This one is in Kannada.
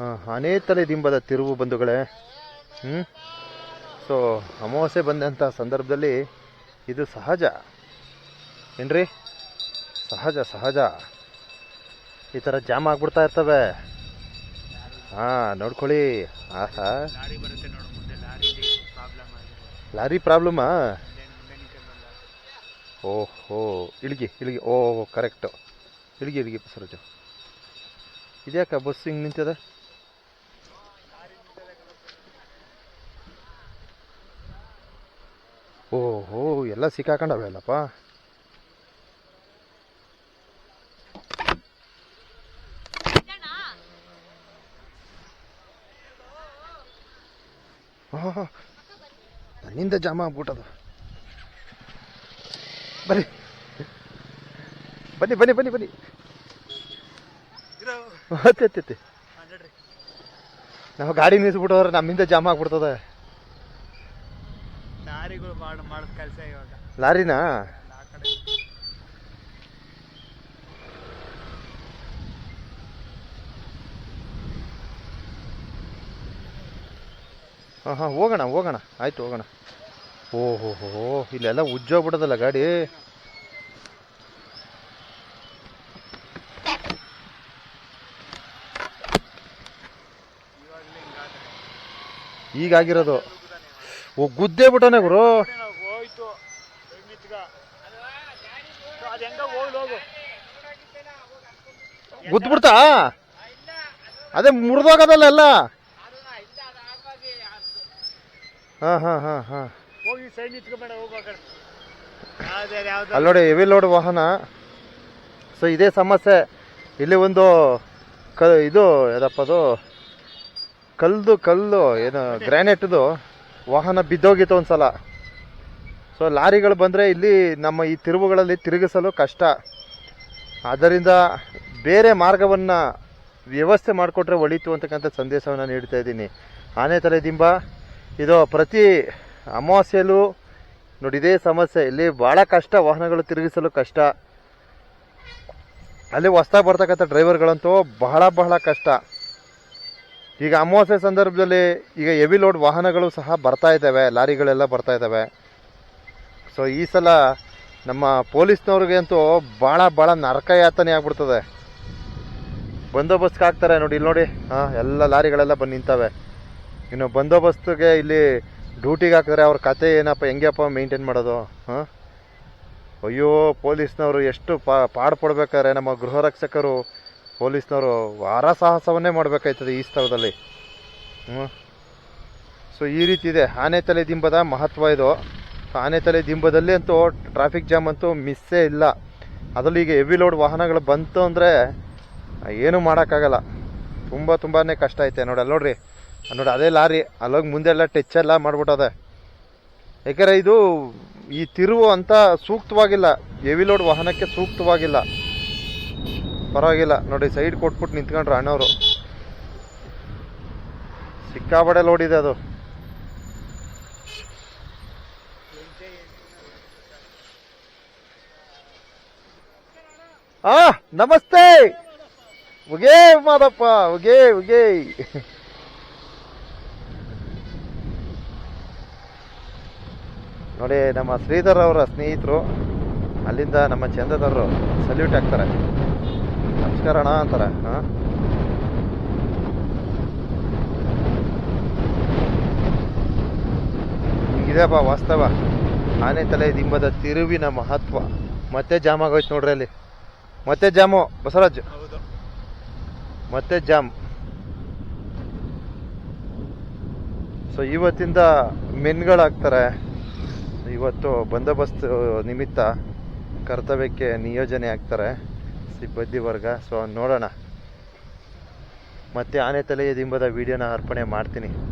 ಆನೆ ತಲೆ ದಿಂಬದ ತಿರುವು ಬಂಧುಗಳೇ. ಹ್ಞೂ ಸೊ ಅಮಾವಾಸ್ಯೆ ಬಂದಂಥ ಸಂದರ್ಭದಲ್ಲಿ ಇದು ಸಹಜ. ಏನ್ರಿ? ಸಹಜ ಸಹಜ. ಈ ಥರ ಜಾಮ್ ಆಗ್ಬಿಡ್ತಾ ಇರ್ತವೆ. ಹಾಂ, ನೋಡ್ಕೊಳ್ಳಿ. ಆಹಾ. Lorry problem? ಓಹೋ, ಇಳಿಗೆ ಇಳಿಗೆ. ಓ ಕರೆಕ್ಟು. ಇಳಿಗೆ, ಇಳಿಗಿ ಬಸವರಾಜು ಇದ್ಯಾಕ ಬಸ್ ಹಿಂಗೆ ನಿಂತದ? ಓಹೋ ಎಲ್ಲ ಸಿಕ್ಕಾಕೊಂಡವೆ ಅಲ್ಲಪ್ಪ ನನ್ನಿಂದ ಜಾಮ ಆಗ್ಬಿಟ್ಟದು. ಬನ್ನಿ. ಬನ್ನಿ ಬನ್ನಿ ಬನ್ನಿ ಬನ್ನಿ. ಅತ್ತೆ ಅತ್ತೆ ನಾವು ಗಾಡಿ ನಿಲ್ಲಿಸ್ಬಿಟ್ಟವ್ರೆ ನಮ್ಮಿಂದ ಜಾಮ ಆಗ್ಬಿಡ್ತದೆ. ಲಾರಿಗಳು ಮಾಡಿ ಮಾಡೋದು ಕೆಲಸ ಇವಾಗ. ಲಾರಿನಾ? ಆ ಕಡೆ. ಹಾಂ ಹಾಂ ಹೋಗೋಣ ಹೋಗೋಣ. ಆಯ್ತು ಹೋಗೋಣ. ಓಹೋ ಹೋ ಇಲ್ಲೆಲ್ಲ ಉಜ್ಜೋಗ್ಬಿಡೋದಲ್ಲ ಗಾಡಿ? ಈಗಾಗಿರೋದು. ಓ, ಗುದ್ದೇ ಬಿಟ್ಟನೆ ಗುರು. ಹೋಯ್ತು ಗುದ್ಬಿಡ್ತಾ ಅದೇ ಮುರಿದೋಗೋದಲ್ಲ ಎಲ್ಲ. ಹಾಂ ಹಾಂ ಹಾಂ ಹಾಂ. ಅಲ್ಲಿ ನೋಡಿ ಹೆವಿ ಲೋಡ್ ವಾಹನ. ಸೊ ಇದೇ ಸಮಸ್ಯೆ. ಇಲ್ಲಿ ಒಂದು ಕ ಇದು ಯಾವುದಪ್ಪ ಅದು? ಕಲ್ದು ಕಲ್ಲು, ಏನು ಗ್ರಾನೈಟ್ದು ವಾಹನ ಬಿದ್ದೋಗಿತ್ತು ಒಂದ್ಸಲ. ಸೊ ಲಾರಿಗಳು ಬಂದರೆ ಇಲ್ಲಿ ನಮ್ಮ ಈ ತಿರುವುಗಳಲ್ಲಿ ತಿರುಗಿಸಲು ಕಷ್ಟ. ಆದ್ದರಿಂದ ಬೇರೆ ಮಾರ್ಗವನ್ನು ವ್ಯವಸ್ಥೆ ಮಾಡಿಕೊಟ್ರೆ ಒಳಿತು ಅಂತಕ್ಕಂಥ ಸಂದೇಶವನ್ನು ನೀಡ್ತಾ ಇದ್ದೀನಿ. ಆನೆ ತಲೆ ದಿಂಬ. ಇದು ಪ್ರತಿ ಅಮಾವಾಸ್ಯೆಯಲ್ಲೂ ನೋಡಿ, ಇದೇ ಸಮಸ್ಯೆ. ಇಲ್ಲಿ ಭಾಳ ಕಷ್ಟ, ವಾಹನಗಳು ತಿರುಗಿಸಲು ಕಷ್ಟ. ಅಲ್ಲಿ ಹೊಸ್ದಾಗಿ ಬರ್ತಕ್ಕಂಥ ಡ್ರೈವರ್ಗಳಂತೂ ಬಹಳ ಬಹಳ ಕಷ್ಟ. ಈಗ ಅಮಾವಾಸ್ಯೆ ಸಂದರ್ಭದಲ್ಲಿ ಈಗ ಹೆವಿ ಲೋಡ್ ವಾಹನಗಳು ಸಹ ಬರ್ತಾ ಇದ್ದಾವೆ, ಲಾರಿಗಳೆಲ್ಲ ಬರ್ತಾ ಇದ್ದಾವೆ. ಸೊ ಈ ಸಲ ನಮ್ಮ ಪೊಲೀಸ್ನವ್ರಿಗೆ ಅಂತೂ ಭಾಳ ಭಾಳ ನರಕ ಯಾತನೆ ಆಗ್ಬಿಡ್ತದೆ. ಬಂದೋಬಸ್ತ್ಗೆ ಹಾಕ್ತಾರೆ ನೋಡಿ, ಇಲ್ಲಿ ನೋಡಿ. ಹಾಂ, ಎಲ್ಲ ಲಾರಿಗಳೆಲ್ಲ ಬಂದು ನಿಂತವೆ. ಇನ್ನು ಬಂದೋಬಸ್ತ್ಗೆ ಇಲ್ಲಿ ಡ್ಯೂಟಿಗೆ ಹಾಕಿದ್ರೆ ಅವ್ರ ಕತೆ ಏನಪ್ಪ ಹೆಂಗಪ್ಪ ಮೇಂಟೈನ್ ಮಾಡೋದು? ಹಾಂ? ಅಯ್ಯೋ, ಪೊಲೀಸ್ನವರು ಎಷ್ಟು ಪಾ ಪಾಡ್ಪಡ್ಬೇಕಾದ್ರೆ ನಮ್ಮ ಗೃಹ ರಕ್ಷಕರು. ಪೊಲೀಸ್ನವರು ವಾರ ಸಾಹಸವನ್ನೇ ಮಾಡಬೇಕಾಯ್ತದೆ ಈ ಸ್ಥಳದಲ್ಲಿ. ಹ್ಞೂ ಸೊ ಈ ರೀತಿ ಇದೆ. ಆನೆ ತಲೆ ದಿಂಬದ ಮಹತ್ವ ಇದು. ಆನೆ ತಲೆ ದಿಂಬದಲ್ಲಿ ಅಂತೂ ಟ್ರಾಫಿಕ್ ಜಾಮ್ ಅಂತೂ ಮಿಸ್ಸೇ ಇಲ್ಲ. ಅದರಲ್ಲಿ ಈಗ ಹೆವಿ ಲೋಡ್ ವಾಹನಗಳು ಬಂತು ಅಂದರೆ ಏನೂ ಮಾಡೋಕ್ಕಾಗಲ್ಲ. ತುಂಬ ತುಂಬಾ ಕಷ್ಟ ಐತೆ. ನೋಡಿ, ಅಲ್ಲಿ ನೋಡ್ರಿ. ನೋಡಿ, ಅದೇ ಲಾರಿ. ಅಲ್ಲೋಗಿ ಮುಂದೆಲ್ಲ ಟಚ್ ಎಲ್ಲ ಮಾಡ್ಬಿಟ್ಟದೆ ಯಾಕಂದರೆ ಇದು ಈ ತಿರುವು ಅಂತ ಸೂಕ್ತವಾಗಿಲ್ಲ. ಹೆವಿ ಲೋಡ್ ವಾಹನಕ್ಕೆ ಸೂಕ್ತವಾಗಿಲ್ಲ. ಪರವಾಗಿಲ್ಲ. ನೋಡಿ ಸೈಡ್ ಕೊಟ್ಬಿಟ್ಟು ನಿಂತ್ಕೊಂಡ್ರು ಅಣ್ಣವರು. ಸಿಕ್ಕಾಬಡೆ ಲೋಡ್ ಇದೆ ಅದು. ಆ, ನಮಸ್ತೆ! ಉಗೇ ಮಾದಪ್ಪ ಉಗೇ ಉಗೇ. ನೋಡಿ, ನಮ್ಮ ಶ್ರೀಧರ್ ಅವರ ಸ್ನೇಹಿತರು, ಅಲ್ಲಿಂದ ನಮ್ಮ ಚಂದದವರು ಸಲ್ಯೂಟ್ ಹಾಕ್ತಾರೆ ನಮಸ್ಕಾರ ಅಣ್ಣ ಅಂತಾರೆ. ಹಾಂ? ವಾಸ್ತವ. ಆನೆ ತಲೆ ದಿಂಬದ ತಿರುವಿನ ಮಹತ್ವ. ಮತ್ತೆ ಜಾಮ್ ಆಗೋಯ್ತು ನೋಡ್ರಿ ಅಲ್ಲಿ. ಮತ್ತೆ ಜಾಮು ಬಸವರಾಜ್. ಮತ್ತೆ ಜಾಮ್. ಸೊ ಇವತ್ತಿಂದ ಮೆನ್ಗಳಾಗ್ತಾರೆ. ಇವತ್ತು ಬಂದೋಬಸ್ತ್ ನಿಮಿತ್ತ ಕರ್ತವ್ಯಕ್ಕೆ ನಿಯೋಜನೆ ಆಗ್ತಾರೆ. ಸಿಬ್ಬಂದಿ ವರ್ಗ. ಸೊ ನೋಡೋಣ. ಮತ್ತೆ ಆನೆ ತಲೆಯ ದಿಂಬದ ವಿಡಿಯೋನ ಅರ್ಪಣೆ ಮಾಡ್ತೀನಿ.